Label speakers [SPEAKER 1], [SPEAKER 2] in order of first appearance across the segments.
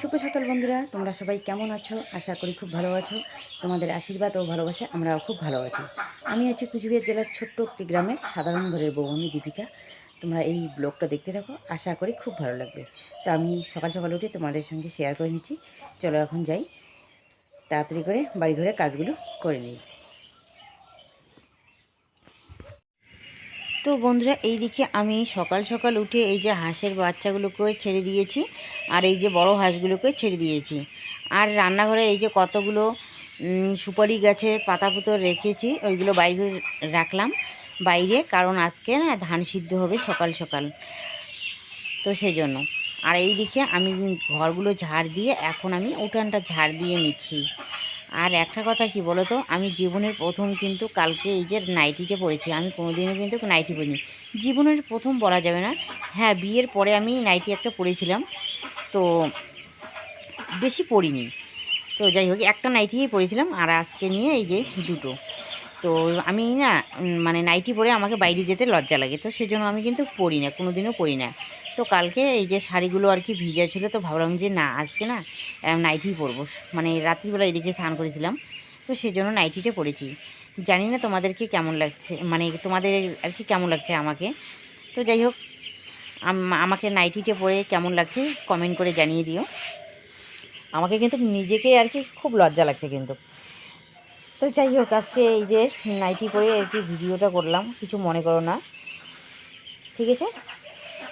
[SPEAKER 1] শুভ সকাল বন্ধুরা, তোমরা সবাই কেমন আছো? আশা করি খুব ভালো আছো। তোমাদের আশীর্বাদ ও ভালোবাসা, আমরাও খুব ভালো আছি। আমি আছি কুচবিহার জেলার ছোট্ট একটি গ্রামের সাধারণ ঘরের বউ আমি দীপিকা। তোমরা এই ব্লগটা দেখতে থাকো, আশা করি খুব ভালো লাগবে। তো আমি সকাল সকাল উঠে তোমাদের সঙ্গে শেয়ার করে নিচ্ছি। চলো এখন যাই, তাড়াতাড়ি করে বাড়ি ঘরে কাজগুলো করে নিই। তো বন্ধুরা এই দিকে আমি সকাল সকাল উঠে এই যে হাঁসের বাচ্চাগুলোকে ছেড়ে দিয়েছি আর এই যে বড় হাঁসগুলোকে ছেড়ে দিয়েছি। আর রান্নাঘরে এই যে কতগুলো সুপারি গাছের পাতা পুতো রেখেছি, ওইগুলো বাইরে রাখলাম বাইরে, কারণ আজকে না ধান সিদ্ধ হবে সকাল সকাল। তো সেই জন্য আর এই দিকে আমি ঘরগুলো ঝাড় দিয়ে এখন আমি উঠানটা ঝাড় দিয়ে নিচ্ছি। আর একটা কথা কি বলো তো আমি জীবনের প্রথম কিন্তু কালকে এই যে নাইটিতে পড়েছি, আমি কোনোদিনও কিন্তু নাইটি পরিনি। জীবনের প্রথম বলা যাবে না। হ্যাঁ বিয়ের পরে আমি নাইটি একটা পরেছিলাম। তো বেশি পরিনি। তো যাই হোক, একটা নাইটিই পরেছিলাম আর আজকে নিয়ে এই যে দুটো। তো আমি না মানে নাইটি পরে আমাকে বাইরে যেতে লজ্জা লাগে। তো সেজন্য আমি কিন্তু পড়ি না কোনো দিনও পরি না। তো কালকে এই যে শাড়িগুলো আর কি ভিজা ছিল তো ভাবলাম যে না আজকে না আহ, নাইটিই পরবো। মানে রাত্রিবেলা এদিকে স্নান করেছিলাম তো সেজন্য নাইটিটা পরেছি। জানি না তোমাদেরকে কেমন লাগছে মানে তোমাদের আর কি কেমন লাগছে আমাকে? তো যাই হোক আম- আমাকে নাইটিটা পরে কেমন লাগছে কমেন্ট করে জানিয়ে দিও। আমাকে কিন্তু নিজেকে আর কি খুব লজ্জা লাগছে কিন্তু। তো যাই হোক আজকে এই যে নাইটি পরে আর কি ভিডিওটা করলাম কিছু মনে করো না। ঠিক আছে?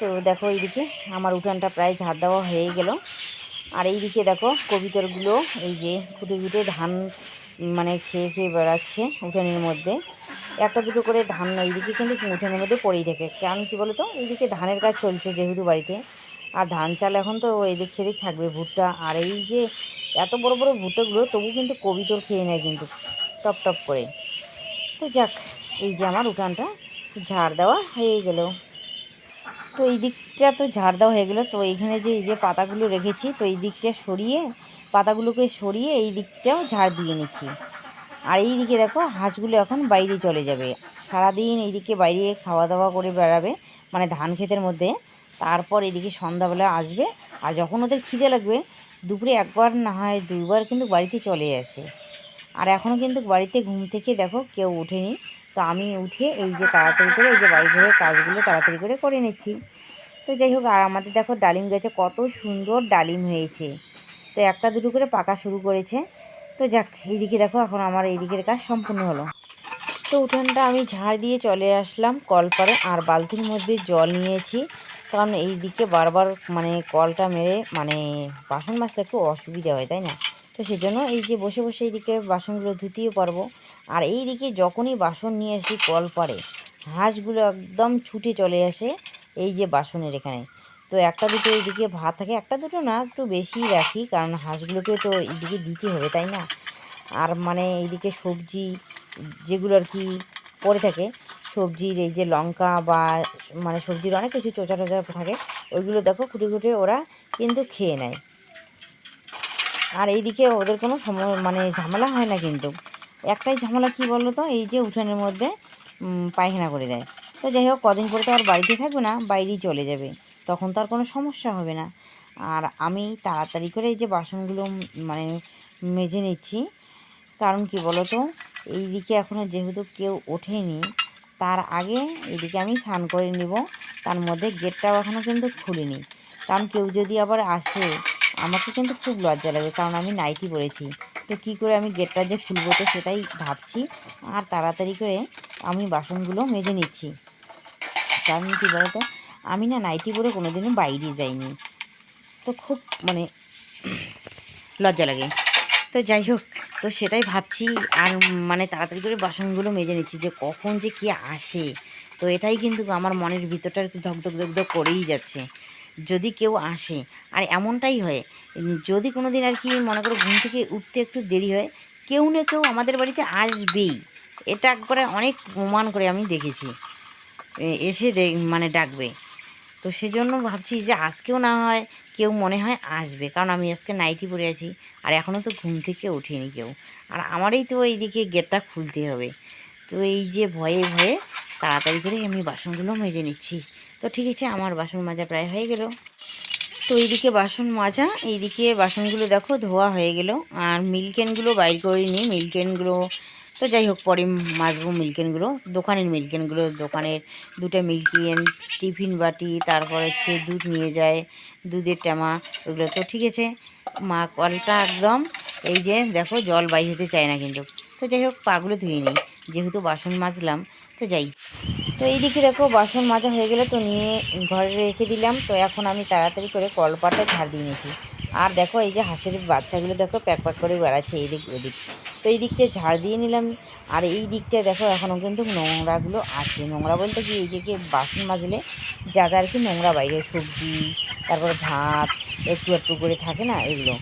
[SPEAKER 1] তো দেখো এইদিকে আমার উঠানটা প্রায় ঝাড় দেওয়া হয়ে গেল। আর এইদিকে দেখো কবিতরগুলো এই যে খুঁটে খুঁটে ধান মানে খেয়ে খেয়ে বেড়াচ্ছে উঠানের মধ্যে। একটা দুটো করে ধান এইদিকে কিন্তু উঠানের মধ্যে পড়েই থাকে। কারণ কী বলো তো এইদিকে ধানের কাজ চলছে যেহেতু বাড়িতে। আর ধান চাল এখন তো এদিক সেদিক থাকবে, ভুট্টা। আর এই যে এত বড় বড় ভুট্টাগুলো, তবু কিন্তু কবিতর খেয়ে নেয় কিন্তু টপ টপ করে। তো যাক, এই যে আমার উঠানটা ঝাড় দেওয়া হয়ে গেল। তো এই দিকটা তো ঝাড় দেওয়া হয়ে গেলো। তো এইখানে যে, এই যে পাতাগুলো রেখেছি, তো এই দিকটা সরিয়ে, পাতাগুলোকে সরিয়ে এই দিকটাও ঝাড় দিয়ে নিচ্ছি। আর এই দিকে দেখো, হাঁসগুলো এখন বাইরে চলে যাবে। সারাদিন এইদিকে বাইরে খাওয়া দাওয়া করে বেড়াবে মানে ধান ক্ষেতের মধ্যে। তারপর এদিকে সন্ধ্যাবেলা আসবে, আর যখন ওদের খিদে লাগবে, দুপুরে একবার না হয় দুইবার কিন্তু বাড়িতে চলে আসে। আর এখনও কিন্তু বাড়িতে ঘুম থেকে দেখো কেউ ওঠেনি। তো আমি উঠে এই যে তাড়াতাড়ি করে এই যে বাড়ি ঘরের কাজগুলো তাড়াতাড়ি করে করে নিচ্ছি। তো যাই হোক, আর আমাদের দেখো ডালিম গাছে, কত সুন্দর ডালিম হয়েছে। তো একটা দুটো করে পাকা শুরু করেছে। তো যাক, এইদিকে দেখো এখন আমার এইদিকের কাজ সম্পূর্ণ হলো। তো উঠানটা আমি ঝাড় দিয়ে চলে আসলাম কল পারে আর বালতির মধ্যে জল নিয়েছি। কারণ এই দিকে বারবার মানে কলটা মেরে মানে বাসন মাজতে একটু অসুবিধা হয়, তাই না? তো সেজন্য এই যে বসে বসে এইদিকে বাসনগুলো ধুতেও পারব। আর এই দিকে যখনই বাসন নিয়ে আসি, কল পারে হাঁসগুলো একদম ছুটে চলে আসে এই যে বাসনের এখানে। তো একটা দুটো এইদিকে ভাত থাকে, একটা দুটো না, একটু বেশি রাখি, কারণ হাঁসগুলোকে তো এইদিকে দিতে হবে, তাই না? আর মানে এইদিকে সবজি যেগুলো আর কি পড়ে থাকে, সবজির এই যে লঙ্কা বা মানে সবজির অনেক কিছু চোচা টোচা থাকে, ওইগুলো দেখো খুঁটে খুঁটে ওরা কিন্তু খেয়ে নেয়। আর এইদিকে ওদের কোনো সময় মানে ঝামেলা হয় না কিন্তু। একটাই ঝামেলা কি বলো তো? এই যে উঠানের মধ্যে পায়খানা করে দেয়। তো যাই হোক, কদিন পরে তো আর বাড়িতে থাকবে না, বাইরেই চলে যাবে। তখন তো আর কোনো সমস্যা হবে না। আর আমি তাড়াতাড়ি করে এই যে বাসনগুলো মানে মেজে নিচ্ছি। কারণ কি বলো তো? এইদিকে এখনও যেহেতু কেউ ওঠেনি, তার আগে এদিকে আমি স্নান করে নিব। তার মধ্যে গেটটাও এখনও কিন্তু খুলিনি। কারণ কেউ যদি আবার আসে, আমাকে কিন্তু খুব লজ্জা লাগে। কারণ আমি নাইটি পরেছি। তো কী করে আমি গেটটা যে খুলবো তো সেটাই ভাবছি। আর তাড়াতাড়ি করে আমি বাসনগুলো মেজে নিচ্ছি। কারণ কী বলতো? আমি না নাইটি পরে কোনোদিনও বাইরে যাইনি। তো খুব মানে লজ্জা লাগে। তো যাই হোক, তো সেটাই ভাবছি। আর মানে তাড়াতাড়ি করে বাসনগুলো মেজে নিচ্ছি যে কখন যে কে আসে। তো এটাই কিন্তু আমার মনের ভিতরটা একটু ধকধক ধকধক করেই যাচ্ছে। যদি কেউ আসে, আর এমনটাই হয় যদি কোনো দিন আর কি মনে করো ঘুম থেকে উঠতে একটু দেরি হয়, কেউ না কেউ আমাদের বাড়িতে আসবেই। এটা একবারে অনেক প্রমাণ করে আমি দেখেছি। এসে মানে ডাকবে। তো সেজন্য ভাবছি যে আজকেও না হয়, কেউ মনে হয় আসবে। কারণ আমি আজকে নাইটি পরে আছি, আর এখনও তো ঘুম থেকে উঠিনি কেউ। আর আমারই তো এইদিকে গেটটা খুলতে হবে। তো এই যে ভয়ে ভয়ে তাড়াতাড়ি করে আমি বাসনগুলো মেজে নিচ্ছি। তো ঠিক আছে, আমার বাসন মাজা প্রায় হয়ে গেল। তো এইদিকে বাসন মাজা, এইদিকে বাসনগুলো দেখো ধোয়া হয়ে গেল। আর মিল্কেনগুলো বাইর করে নিই মিল্কেনগুলো তো যাই হোক, পরে মাজবো মিল্কেনগুলো দোকানের মিল্কেনগুলো দোকানের দুটো মিল্কেন টিফিন বাটি, তারপর হচ্ছে দুধ নিয়ে যায়, দুধের টামা ওগুলো তো ঠিক আছে। মা কলটা একদম, এই যে দেখো জল বাই হতে চায় না কিন্তু। তো যাই হোক পাগুলো ধুয়ে নিই। যেহেতু বাসন মাজলাম তো যাই। তো এইদিকে দেখো বাসন মাজা হয়ে গেলে তো নিয়ে ঘরে রেখে দিলাম। তো এখন আমি তাড়াতাড়ি করে কলপাটা ঝাড় দিয়ে নিয়েছি। আর দেখো এই যে হাঁসের বাচ্চাগুলো দেখো প্যাক প্যাক করে বেড়াচ্ছে এই দিক ওদিক। তো এই দিকটা ঝাড় দিয়ে নিলাম। আর এই দিকটা দেখো এখনও কিন্তু নোংরাগুলো আছে। নোংরা বলতে কি, এই দিকে বাসন মাজলে যা যা আর কি নোংরা বাইরে সবজি, তারপরে ভাত, একটু একটু করে থাকে না এগুলো।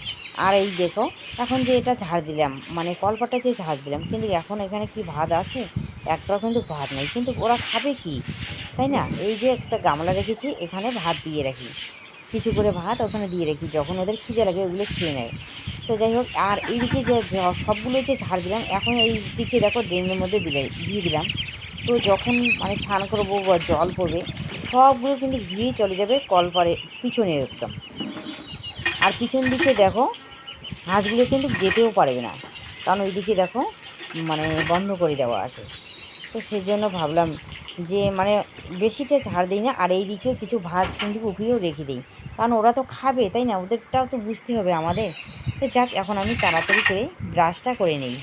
[SPEAKER 1] আর এই দেখো, এখন যে এটা ঝাড় দিলাম মানে কলপাটা যে ঝাড় দিলাম, কিন্তু এখন এখানে কি ভাত আছে? একটাও কিন্তু ভাত নেই। কিন্তু ওরা খাবে কি? তাই না? এই যে একটা গামলা রেখেছি, এখানে ভাত দিয়ে রাখি। কিছু করে ভাত ওখানে দিয়ে রাখি, যখন ওদের খিদে লাগে ওগুলো খেয়ে নেয়। তো যাই হোক, আর এইদিকে যে সবগুলো যে ঝাড় দিলাম, এখন এই দিকে দেখো ড্রেনের মধ্যে দিলে, দিয়ে দিলাম। তো যখন মানে স্নান করব বা জল পড়বে, সবগুলো কিন্তু ধুয়েই চলে যাবে কল পরে পিছনে একদম। আর পিছন দিকে দেখো হাঁসগুলো কিন্তু যেতেও পারবে না। কারণ ওইদিকে দেখো মানে বন্ধ করে দেওয়া আছে। তো সেই জন্য ভাবলাম যে মানে বেশিটা ঝাড় দিই না আর এই দিকেও কিছু ভাত কিন্তু উঠিয়েও রেখে দিই। কারণ ওরা তো খাবে তাই না? ওদেরটাও তো বুঝতে হবে আমাদের। তো যাক এখন আমি তাড়াতাড়ি করে ব্রাশটা করে নিই।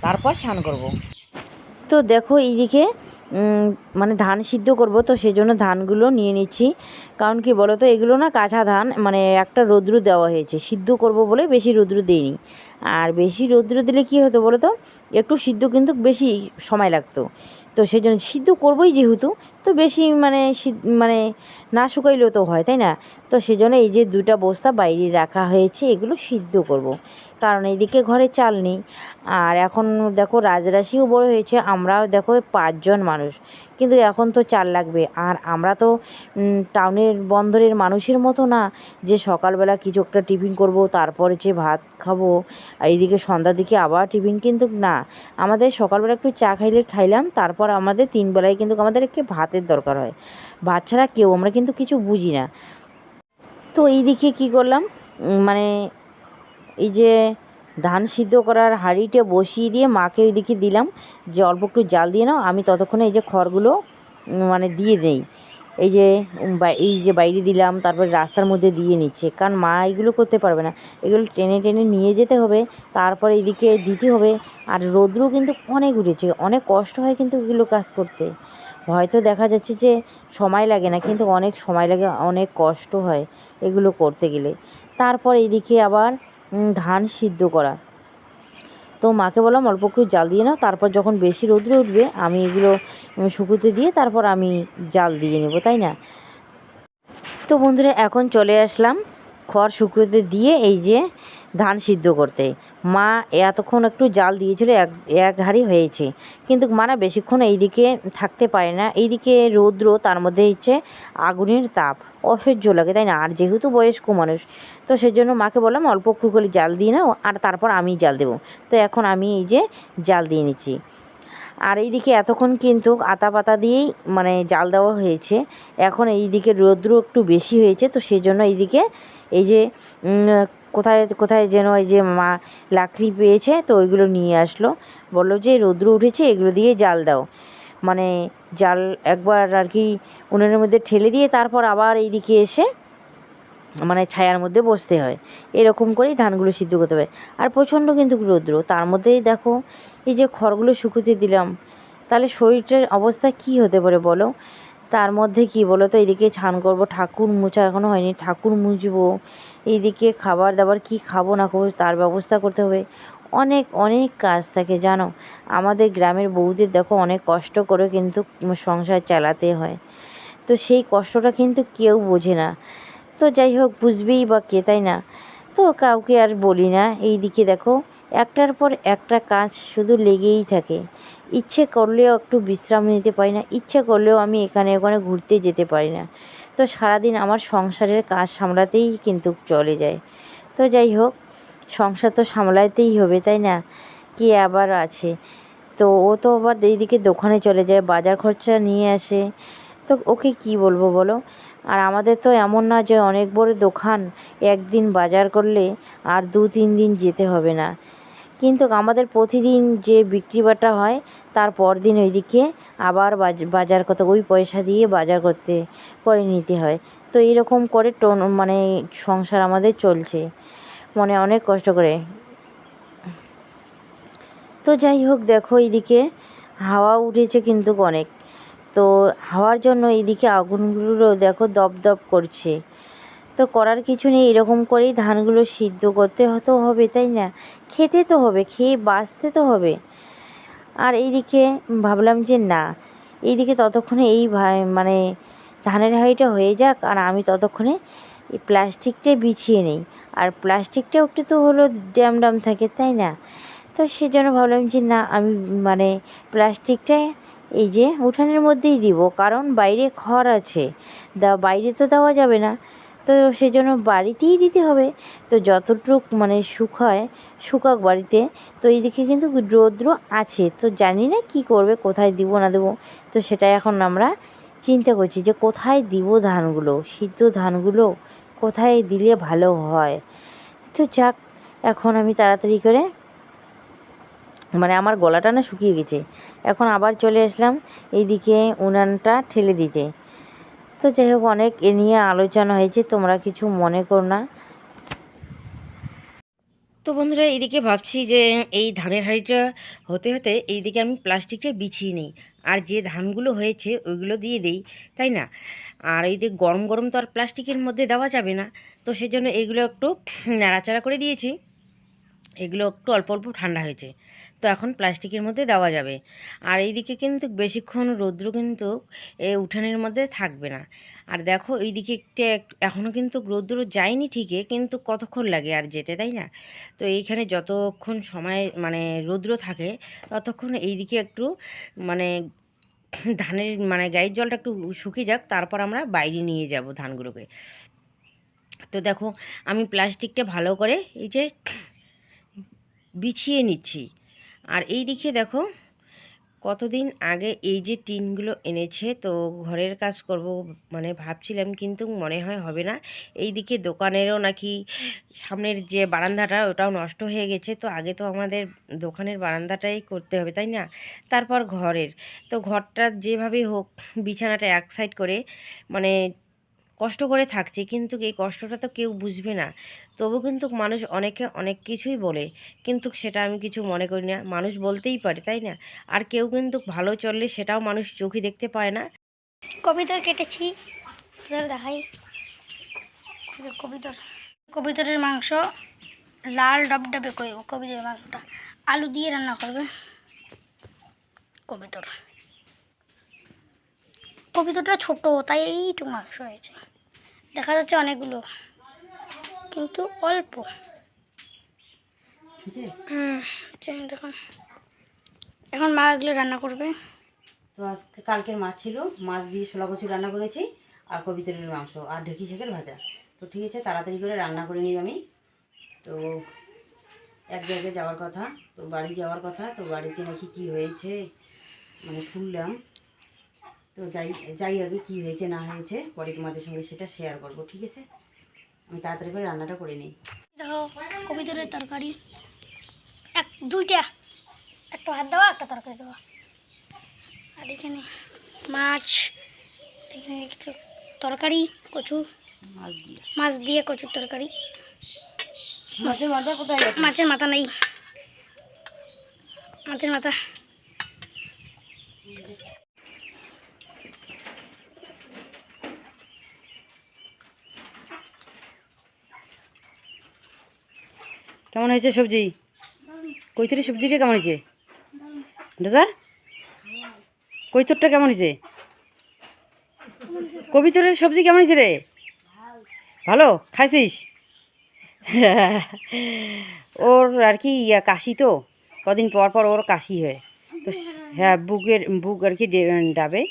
[SPEAKER 1] তারপর ছান করব। তো দেখো এইদিকে উম, মানে ধান সিদ্ধ করব তো সেই জন্য ধানগুলো নিয়ে নিচ্ছি। কারণ কি বলো তো এগুলো না কাঁচা ধান মানে একটা রৌদ্র দেওয়া হয়েছে। সিদ্ধ করব বলে বেশি রৌদ্র দিইনি। আর বেশি রৌদ্র দিলে কি হতো বলো তো একটু সিদ্ধ কিন্তু বেশি সময় লাগতো। তো সেই জন্য সিদ্ধ করবোই যেহেতু তো বেশি মানে মানে না শুকাইলেও তো হয়, তাই না? তো সেই জন্য এই যে দুটা বস্তা বাইরে রাখা হয়েছে, এগুলো সিদ্ধ করব। কারণ এইদিকে ঘরে চাল নেই। আর এখন দেখো রাজরাশিও বড় হয়েছে, আমরাও দেখো পাঁচজন মানুষ। কিন্তু এখন তো চাল লাগবে। আর আমরা তো টাউনের বন্দরের মানুষের মতো না, যে সকালবেলা কিছু একটা টিফিন করব, তারপরে যে ভাত খাব এইদিকে সন্ধ্যার দিকে আবার টিফিন কিন্তু না। আমাদের সকালবেলা একটু চা খাইলে খাইলাম, তারপর আমাদের তিন বেলায় কিন্তু আমাদের একটু ভাতের দরকার হয়। ছাড়া কেউ, আমরা কিন্তু কিছু বুঝি না। তো এইদিকে কি করলাম? মানে এই যে ধান সিদ্ধ করার হাঁড়িটা বসিয়ে দিয়ে মাকে ওইদিকে দিলাম যে অল্প একটু জাল দিয়ে নাও, আমি ততক্ষণে এই যে খড়গুলো মানে দিয়ে দেই। এই যে এই যে বাইরে দিলাম, তারপরে রাস্তার মধ্যে দিয়ে নিচ্ছে। কারণ মা এগুলো করতে পারবে না। এগুলো টেনে টেনে নিয়ে যেতে হবে, তারপর এইদিকে দিতে হবে। আর রৌদ্রও কিন্তু অনেক উঠেছে, অনেক কষ্ট হয় কিন্তু এগুলো কাজ করতে। হয়তো দেখা যাচ্ছে যে সময় লাগে না, কিন্তু অনেক সময় লাগে, অনেক কষ্ট হয় এগুলো করতে গেলে। তারপর এইদিকে আবার ধান সিদ্ধ করা। তো মাকে বললাম, অল্প একটু জাল দিয়ে নাও। তারপর যখন বেশি রৌদ্র উঠবে, আমি এগুলো শুকোতে দিয়ে তারপর আমি জাল দিয়ে নেব, তাই না? তো বন্ধুরা, এখন চলে আসলাম খড় শুকোতে দিয়ে এই যে ধান সিদ্ধ করতে। মা এতক্ষণ একটু জাল দিয়েছিল, এক এক হাঁড়ি হয়েছে। কিন্তু মা না বেশিক্ষণ এইদিকে থাকতে পারে না। এইদিকে রৌদ্র, তার মধ্যে হচ্ছে আগুনের তাপ। অসহ্য লাগে, তাই না? আর যেহেতু বয়স্ক মানুষ, তো সেই জন্য মাকে বললাম, অল্প একটু করে জাল দিয়ে নাও, আর তারপর আমি জাল দেবো। তো এখন আমি এই যে জাল দিয়ে নিচ্ছি। আর এইদিকে এতক্ষণ কিন্তু আতা পাতা দিয়েই মানে জাল দেওয়া হয়েছে। এখন এইদিকে রৌদ্র একটু বেশি হয়েছে, তো সেই জন্য এইদিকে এই যে কোথায় কোথায় যেন এই যে মা লাকড়ি পেয়েছে, তো ওইগুলো নিয়ে আসলো। বলল যে, রৌদ্র উঠেছে, এগুলো দিয়ে জাল দাও। মানে জাল একবার আর কি উনুনের মধ্যে ঠেলে দিয়ে তারপর আবার এইদিকে এসে মানে ছায়ার মধ্যে বসতে হয়। এরকম করেই ধানগুলো সিদ্ধ করতে হবে আর প্রচণ্ড কিন্তু রৌদ্র। তার মধ্যেই দেখো, এই যে খড়গুলো শুকোতে দিলাম, তাহলে শরীরটার অবস্থা কি হতে পারে বলো? তার মধ্যে কি বলো তো এদিকে ছান করব, ঠাকুর মোছা এখনও হয়নি। ঠাকুর মুছবো এইদিকে খাবার দাবার কি খাব না খাব তার ব্যবস্থা করতে হবে। অনেক অনেক কাজ থাকে, জানো? আমাদের গ্রামের বউদের দেখো অনেক কষ্ট করে কিন্তু সংসার চালাতে হয়। তো সেই কষ্টটা কিন্তু কেউ বোঝে না। তো যাই হোক, বুঝবেই বা কে, তাই না? তো কাউকে আর বলি না। এই দিকে দেখো একটার পর একটা কাজ শুধু লেগেই থাকে। ইচ্ছে করলেও একটু বিশ্রাম নিতে পারি না, ইচ্ছে করলেও আমি এখানে ওখানে ঘুরতে যেতে পারি না। তো সারাদিন আমার সংসারের কাজ সামলাতেই কিন্তু চলে যায়। তো যাই হোক, সংসার তো সামলাতেই হবে, তাই না? কে আবার আছে? তো ও তো আবার এইদিকে দোকানে চলে যায়, বাজার খরচা নিয়ে আসে। তো ওকে কি বলব বলো? আর আমাদের তো এমন না যে অনেক বড় দোকান একদিন বাজার করলে আর দু তিন দিন যেতে হবে না। কিন্তু আমাদের প্রতিদিন যে বিক্রি বাটা হয়, তার পরদিন ওইদিকে আবার বাজ- বাজার করতে, ওই পয়সা দিয়ে বাজার করতে, করে নিতে হয়। তো এরকম করে টোন মানে সংসার আমাদের চলছে। মানে অনেক কষ্ট করে। তো যাই হোক, দেখো এইদিকে হাওয়া উঠেছে কিন্তু অনেক। তো হাওয়ার জন্য এইদিকে আগুনগুলো দেখো দপ দপ করছে। তো করার কিছু নেই, এরকম করেই ধানগুলো সিদ্ধ করতে হতো হবে, তাই না? খেতে তো হবে, খেয়ে বাঁচতে তো হবে। আর এইদিকে ভাবলাম যে না, এইদিকে ততক্ষণে এই মানে ধানের হাঁড়িটা হয়ে যাক আর আমি ততক্ষণে এই প্লাস্টিকটা বিছিয়ে নিই। আর প্লাস্টিকটা একটু তো হলো ড্যাম ড্যাম থাকে, তাই না? তো সেজন্য ভাবলাম যে না, আমি মানে প্লাস্টিকটা এই যে উঠানের মধ্যেই দিব, কারণ বাইরে খড় আছে। দা, বাইরে তো দেওয়া যাবে না। তো সেজন্য বাড়িতেই দিতে হবে। তো যতটুক মানে শুকায় শুকাক বাড়িতে। তো এইদিকে কিন্তু রৌদ্র আছে। তো জানি না কি করবে, কোথায় দিব, না দেবো। তো সেটা এখন আমরা চিন্তা করছি যে কোথায় দিব ধানগুলো? সিদ্ধ ধানগুলো কোথায় দিলে ভালো হয়? তো যাক, এখন আমি তাড়াতাড়ি করে মানে আমার গলাটা না শুকিয়ে গেছে। এখন আবার চলে আসলাম এইদিকে উনানটা ঠেলে দিতে। তো যাই হোক, অনেক এ নিয়ে আলোচনা হয়েছে, তোমরা কিছু মনে করো না। তো বন্ধুরা, এইদিকে ভাবছি যে এই ধানের হাঁড়িটা হতে হতে এইদিকে আমি প্লাস্টিকটা বিছিয়ে নিই। আর যে ধানগুলো হয়েছে, ওইগুলো দিয়ে দিই, তাই না? আর এই যে গরম গরম তো আর প্লাস্টিকের মধ্যে দেওয়া যাবে না। তো সেজন্য এগুলো একটু নাড়াচাড়া করে দিয়েছি। এগুলো একটু অল্প অল্প ঠান্ডা হয়েছে। তো এখন প্লাস্টিকের মধ্যে দেওয়া যাবে। আর এইদিকে কিন্তু বেশিক্ষণ রৌদ্র কিন্তু এই উঠানের মধ্যে থাকবে না। আর দেখো এইদিকে একটা এখনও কিন্তু রৌদ্র যায়নি ঠিকই, কিন্তু কতক্ষণ লাগে আর যেতে, তাই না? তো এইখানে যতক্ষণ সময় মানে রৌদ্র থাকে, ততক্ষণ এইদিকে একটু মানে ধানের মানে গায়ের জলটা একটু শুকিয়ে যাক, তারপর আমরা বাইরে নিয়ে যাব ধানগুলোকে। তো দেখো আমি প্লাস্টিকটা ভালো করে এই যে বিছিয়ে নিচ্ছি। আর এই দিকে দেখো, কতদিন আগে এই যে টিনগুলো এনেছে, তো ঘরের কাজ করব মানে ভাবছিলাম, কিন্তু মনে হয় হবে না। এই দিকে দোকানেরও নাকি সামনের যে বারান্দাটা, ওটাও নষ্ট হয়ে গেছে। তো আগে তো আমাদের দোকানের বারান্দাটাই করতে হবে, তাই না? তারপর ঘরের। তো ঘরটা যেভাবেই হোক, বিছানাটা এক সাইড করে মানে কষ্ট করে থাকছে, কিন্তু এই কষ্টটা তো কেউ বুঝবে না। তবু কিন্তু মানুষ অনেকে অনেক কিছুই বলে, কিন্তু সেটা আমি কিছু মনে করি না। মানুষ বলতেই পারে, তাই না? আর কেউ কিন্তু ভালো চললে সেটাও মানুষ চোখে দেখতে পায় না।
[SPEAKER 2] কবিতর কেটেছি। দেখাই। কবিতর। কবিতরের মাংস লাল ডব ডবডবে কবিতরের মাংসটা। আলু দিয়ে রান্না করবে। কবিতর। কবিতরটা ছোট তাই এইটুকু মাংস হয়েছে। দেখা যাচ্ছে অনেকগুলো কিন্তু অল্প। হুম দেখুন। এখন মা এগুলো রান্না করবে।
[SPEAKER 1] তো আজকে কালকের মাছ ছিল মাছ দিয়ে ছোলা কচু রান্না করেছি আর কবিতরের মাংস আর ঢেকি শেখের ভাজা। তো ঠিক আছে তাড়াতাড়ি করে রান্না করে নিই আমি। তো এক জায়গায় যাওয়ার কথা তো বাড়ি যাওয়ার কথা তো বাড়িতে নাকি কি হয়েছে মানে শুনলাম। তো যাই যাই আগে কি হয়েছে না হয়েছে পরে তোমাদের সঙ্গে সেটা শেয়ার করব ঠিক আছে? আমি তাড়াতাড়ি করে রান্নাটা করে নিই।
[SPEAKER 2] দেখো কবিতরের তরকারি। এক দুইটা। একটা হাত দেওয়া একটা তরকারি দেওয়া। আর এখানে মাছ এখানে কিছু তরকারি কচু।
[SPEAKER 1] মাছ দিয়ে।
[SPEAKER 2] মাছ দিয়ে কচুর তরকারি।
[SPEAKER 1] মাছের মাথা কোথায়
[SPEAKER 2] মাছের মাথা নেই। মাছের মাথা।
[SPEAKER 1] কেমন হয়েছে সবজি? কৈতরি সবজিটা কেমন হয়েছে? ডোজার কৈতরটা কেমন হয়েছে? কবিতরের সবজি কেমন হয়েছে রে? ভালো? খাইছিস? ওর আর কি কাশি তো। কদিন পর পর ওর কাশি হয়। তো হ্যাঁ বুকের, বুক আর কি ডাবে।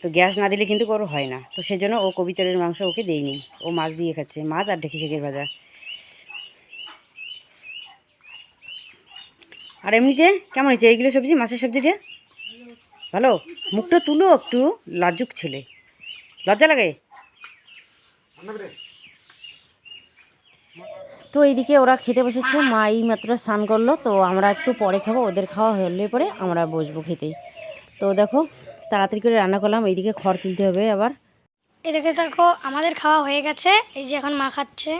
[SPEAKER 1] তো গ্যাস না দিলে কিন্তু ওর হয় না। তো সেজন্য ও কবিতরের মাংস ওকে দেয়নি। ও মাছ দিয়ে খাচ্ছে। মাছ আর ঢেকি শেখের ভাজা। আর এমনিতে কেমন হয়েছে? এইগুলো সবজি, মাছের সবজিটা? ভালো? মুখটা তুলো একটু, লাজুক ছেলে। লজ্জা লাগে? তো এইদিকে ওরা খেতে বসেছে, মা এই মাত্র স্নান করল, তো আমরা একটু পরে খাব, ওদের খাওয়া হলে পরে আমরা বসবো খেতে। তো দেখো, তাড়াতাড়ি করে রান্না করলাম, এইদিকে খড় তুলতে হবে আবার।
[SPEAKER 2] এদিকে দেখো, আমাদের খাওয়া হয়ে গেছে, এই যে এখন মা খাচ্ছে।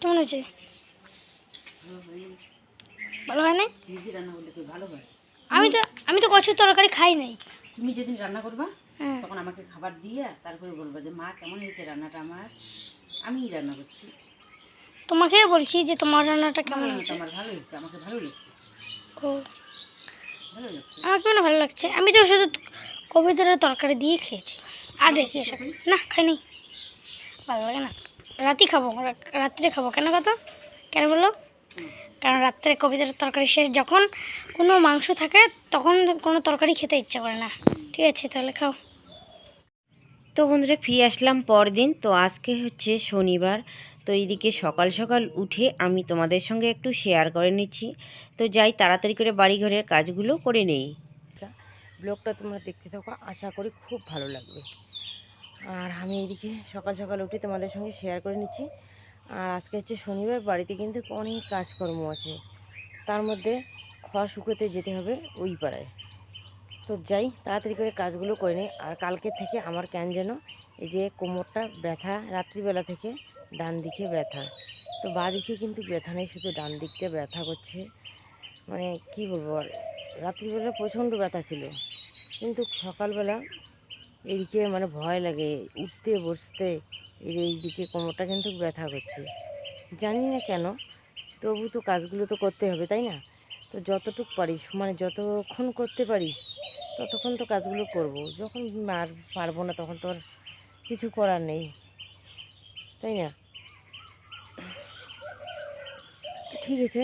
[SPEAKER 2] কেমন হয়েছে? ভালো হয় না
[SPEAKER 1] নিজে রান্না করলে তো ভালো হয়।
[SPEAKER 2] আমি তো আমি তো কচুর তরকারি খাই নাই।
[SPEAKER 1] তুমি যেদিন রান্না করবা
[SPEAKER 2] হ্যাঁ।
[SPEAKER 1] তখন আমাকে খাবার দিয়ে তারপরে বলবা যে মা কেমন হয়েছে রান্নাটা আমার? আমিই রান্না করছি।
[SPEAKER 2] তোমাকে বলছি যে তোমার রান্নাটা কেমন হয়েছে।
[SPEAKER 1] আমার ভালো হয়েছে আমাকে ভালো লাগছে।
[SPEAKER 2] ও। আমার কেমন ভালো লাগছে? আমি তো শুধু কবিতার তরকারি দিয়ে খেয়েছি। আর রেখে এসে না খাইনি ভালো লাগে না। রাতে খাব রাত্রে খাব। কেন কথা? কেন বলল?
[SPEAKER 1] হুম।
[SPEAKER 2] কারণ রাত্রে কবিতার তরকারি শেষ যখন কোনো মাংস থাকে তখন কোনো তরকারি খেতে ইচ্ছা করে না। ঠিক আছে তাহলে খাও।
[SPEAKER 1] তো বন্ধুরা ফিরে আসলাম পরদিন। তো আজকে হচ্ছে শনিবার। তো এইদিকে সকাল সকাল উঠে আমি তোমাদের সঙ্গে একটু শেয়ার করে নিচ্ছি। তো যাই তাড়াতাড়ি করে বাড়িঘরের কাজগুলো করে নেই। ব্লগটা তোমরা দেখতে থাকো আশা করি খুব ভালো লাগবে। আর আমি এইদিকে সকাল সকাল উঠে তোমাদের সঙ্গে শেয়ার করে নিচ্ছি। আর আজকে হচ্ছে শনিবার, বাড়িতে কিন্তু অনেক কাজকর্ম আছে। তার মধ্যে খড় শুকোতে যেতে হবে ওই পাড়ায়। তো যাই, তাড়াতাড়ি করে কাজগুলো করে নিই আর কালকে থেকে আমার কেন যেন এই যে কোমরটা ব্যথা, রাত্রিবেলা থেকে ডান দিকে ব্যথা। তো বা দিকে কিন্তু ব্যথা নেই, শুধু ডান দিকটা ব্যথা করছে। মানে কি বলব আর, রাত্রিবেলা প্রচণ্ড ব্যথা ছিল। কিন্তু সকালবেলা এদিকে মানে ভয় লাগে, উঠতে, বসতে এর এই দিকে কোমরটা কিন্তু ব্যথা করছে। জানি না কেন, তবু তো কাজগুলো তো করতে হবে, তাই না? তো যতটুকু পারি মানে যতক্ষণ করতে পারি ততক্ষণ তো কাজগুলো করব। যখন আর পারব না, তখন তো আর কিছু করার নেই, তাই না? ঠিক আছে।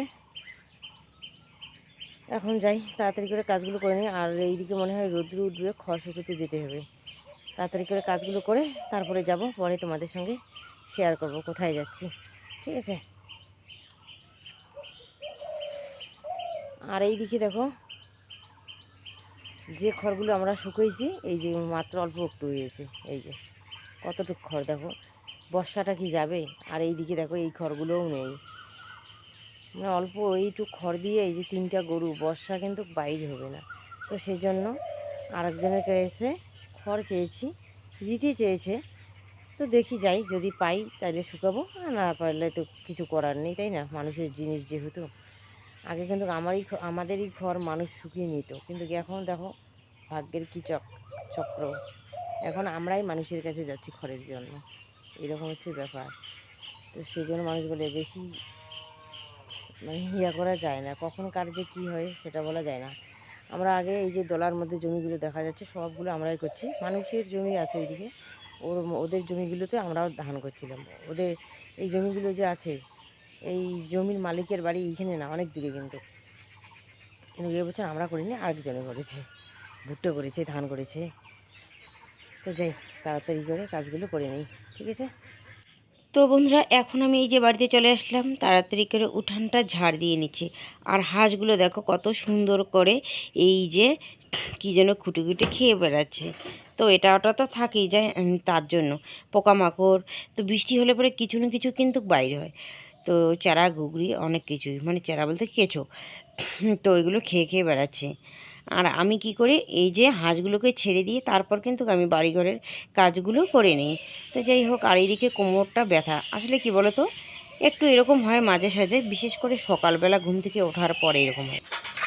[SPEAKER 1] এখন যাই, তাড়াতাড়ি করে কাজগুলো করে নিই আর এইদিকে মনে হয় রোদ্রু উঠবে, খড় শুকোতে যেতে হবে। তাড়াতাড়ি করে কাজগুলো করে তারপরে যাব, পরে তোমাদের সঙ্গে শেয়ার করব কোথায় যাচ্ছি, ঠিক আছে? আর এই দিকে দেখো, যে খড়গুলো আমরা শুকিয়েছি এই যে মাত্র অল্প একটু হয়েছে, এই যে কতটুকু খড় দেখো, বর্ষাটা কি যাবে? আর এই দিকে দেখো, এই খড়গুলোও নেই। মানে অল্প এইটুকু খড় দিয়ে এই যে তিনটা গরু, বর্ষা কিন্তু বাইরে হবে না। তো সেই জন্য আরেকজনের কাছে খড় চেয়েছি, দিতে চেয়েছে। তো দেখি যাই, যদি পাই তাহলে শুকাবো, আর না পারলে তো কিছু করার নেই, তাই না? মানুষের জিনিস যেহেতু। আগে কিন্তু আমারই আমাদেরই ঘর মানুষ শুকিয়ে নিত। কিন্তু এখন দেখো, ভাগ্যের কী চক চক্র। এখন আমরাই মানুষের কাছে যাচ্ছি খড়ের জন্য। এরকম হচ্ছে ব্যাপার। তো সেই জন্য মানুষ বলে, বেশি মানে ইয়া করা যায় না। কখন কার যে কী হয়, সেটা বলা যায় না। আমরা আগে এই যে দলার মধ্যে জমিগুলো দেখা যাচ্ছে, সবগুলো আমরাই করছি। মানুষের জমি আছে ওইদিকে। ওর ওদের জমিগুলোতে আমরাও ধান করছিলাম। ওদের এই জমিগুলো যে আছে, এই জমির মালিকের বাড়ি এইখানে না, অনেক দূরে কিন্তু। কিন্তু এ বছর আমরা করিনি, আরেকজনে করেছে। ভুট্টো করেছে, ধান করেছে। তো যাই, তাড়াতাড়ি করে কাজগুলো করে নিই, ঠিক আছে? তো বন্ধুরা, এখন আমি এই যে বাড়িতে চলে আসলাম, তাড়াতাড়ি করে উঠানটা ঝাড় দিয়ে নিচ্ছি। আর হাঁসগুলো দেখো কত সুন্দর করে এই যে কী যেন খুঁটে খেয়ে বেড়াচ্ছে। তো এটা ওটা তো থাকেই যায় তার জন্য। পোকামাকড়, তো বৃষ্টি হলে পরে কিছু না কিছু কিন্তু বাইরে হয়। তো চারা ঘুগরি অনেক কিছুই মানে চারা বলতে কেঁচো। তো এগুলো খেয়ে খেয়ে বেড়াচ্ছে। আর আমি কি করি, এই যে হাঁসগুলোকে ছেড়ে দিয়ে তারপর কিন্তু আমি বাড়িঘরের কাজগুলো করে নিই। তো যাই হোক, আর এইদিকে কোমরটা ব্যথা। আসলে কি বলো তো একটু এরকম হয় মাঝে সাঝে, বিশেষ করে সকালবেলা ঘুম থেকে ওঠার পরে এরকম হয়।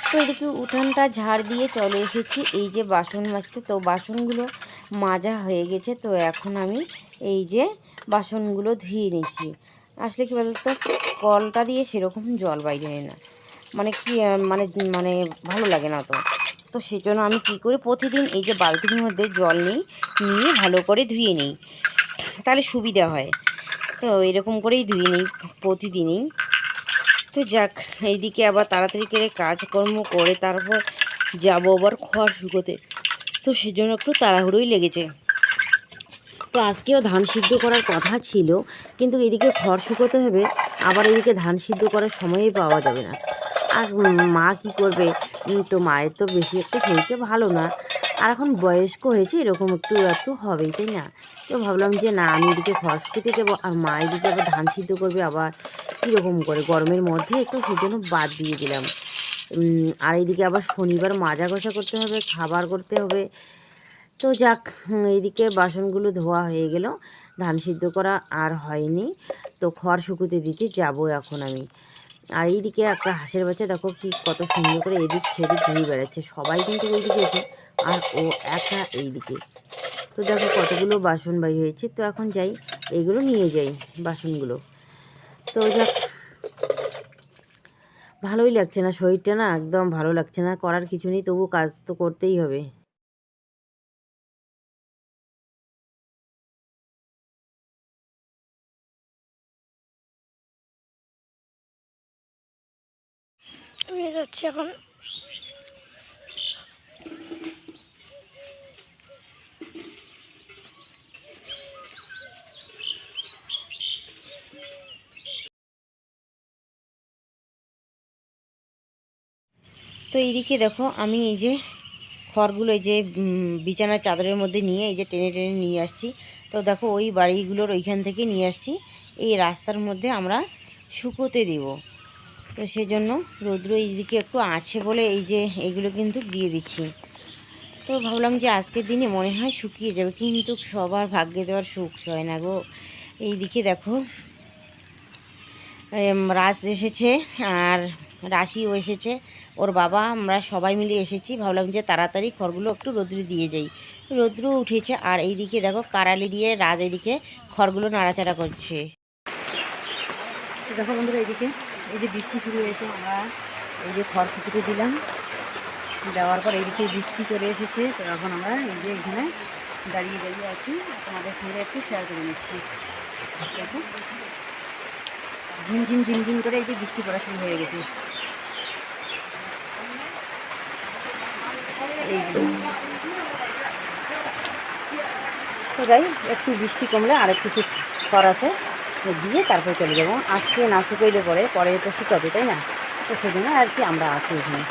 [SPEAKER 1] তো এদিকে উঠানটা ঝাড় দিয়ে চলে এসেছি, এই যে বাসন মাজতে। তো বাসনগুলো মাজা হয়ে গেছে, তো এখন আমি এই যে বাসনগুলো ধুয়ে নিচ্ছি। আসলে কি বলতো, কলটা দিয়ে সেরকম জল বাইরে না। মানে কি মানে মানে ভালো লাগে না তো। তো সেই জন্য আমি কী করি, প্রতিদিন এই যে বালতির মধ্যে জল নিই, নিয়ে ভালো করে ধুয়ে নিই। তাহলে সুবিধা হয়। তো এরকম করেই ধুয়ে নিই প্রতিদিনই। তো যাক, এইদিকে আবার তাড়াতাড়ি করে কাজকর্ম করে তারপর যাব আবার খড় শুকোতে তো সেজন্য একটু তাড়াহুড়োই লেগেছে। তো আজকেও ধান সিদ্ধ করার কথা ছিল, কিন্তু এদিকে খড় শুকোতে হবে, আবার এদিকে ধান সিদ্ধ করার সময়ই পাওয়া যাবে না। আর মা কি করবে? তো মায়ের তো বেশি একটা শরীরটা ভালো না। আর এখন বয়স্ক হয়েছে, এরকম একটু একটু হবেই, তাই না? তো ভাবলাম যে না, আমি এদিকে খরচ খেতে দেবো আর মা এদিকে আবার ধান সিদ্ধ করবে, আবার কীরকম করে? গরমের মধ্যে একটু সেজন্য বাদ দিয়ে দিলাম। আর এইদিকে আবার শনিবার মাজা ঘষা করতে হবে, খাবার করতে হবে। তো যাক এইদিকে বাসনগুলো ধোয়া হয়ে গেল, ধান সিদ্ধ করা আর হয়নি। তো খড় শুকুতে দিতে যাব এখন আমি। আর এইদিকে একটা হাঁসের বাচ্চা, দেখো কি কত সুন্দর করে এদিক সেদিক ঘুরে বেড়াচ্ছে। সবাই কিন্তু ওইদিকে এসে, আর ও একা এইদিকে। তো দেখো কতগুলো বাসন বাই হয়েছে। তো এখন যাই, এগুলো নিয়ে যাই বাসনগুলো। তো যাক, ভালোই লাগছে না, শরীরটা না একদম ভালো লাগছে না। করার কিছু নেই, তবু কাজ তো করতেই হবে।
[SPEAKER 2] যাচ্ছি এখন।
[SPEAKER 1] তো এইদিকে দেখো, আমি এই যে খড়গুলো এই যে বিছানার চাদরের মধ্যে নিয়ে এই যে টেনে টেনে নিয়ে আসছি। তো দেখো, ওই বাড়িগুলোর ওইখান থেকে নিয়ে আসছি। এই রাস্তার মধ্যে আমরা শুকোতে দেব। তো সেজন্য রৌদ্র এইদিকে একটু আছে বলে এই যে এইগুলো কিন্তু দিয়ে দিচ্ছি। তো ভাবলাম যে আজকের দিনে মনে হয় শুকিয়ে যাবে, কিন্তু সবার ভাগ্যে দেওয়ার সুখ হয় না গো। এইদিকে দেখো রাজ এসেছে আর রাশিও এসেছে। ওর বাবা, আমরা সবাই মিলে এসেছি। ভাবলাম যে তাড়াতাড়ি খড়গুলো একটু রোদ্রে দিয়ে যাই। রোদ্র উঠেছে আর এইদিকে দেখো, কারালি দিয়ে রাজ এদিকে খড়গুলো নাড়াচাড়া করছে। দেখো বন্ধুরা এইদিকে। এই যে বৃষ্টি শুরু হয়েছে, আমরা এই যে খড় শুকিয়ে দিলাম। দেওয়ার পর এইদিকে বৃষ্টি চলে এসেছে, তো এখন আমরা এই যে এখানে দাঁড়িয়ে দাঁড়িয়ে আছি। তোমাদের সঙ্গে একটু শেয়ার করে নিচ্ছি। দেখো। ঝিমঝিম ঝিমঝিম করে এই যে বৃষ্টি পড়া শুরু হয়ে গেছে। তো যাই, একটু বৃষ্টি কমলে আর একটু খর আছে। দিয়ে তারপরে চলে যাব। আজকে না শুকাইলে পরে পরে তো শুকাবে, তাই না? তো সেজন্য আর কি আমরা আসি এখানে।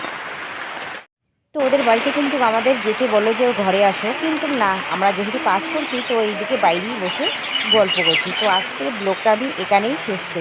[SPEAKER 1] তো ওদের বাড়িতে কিন্তু আমাদের যেতে বলো যে ঘরে আসো, কিন্তু না, আমরা যেহেতু কাজ করছি, তো এইদিকে বাইরেই বসে গল্প করছি। তো আজকে ব্লগটা আমি এখানেই শেষ করছি।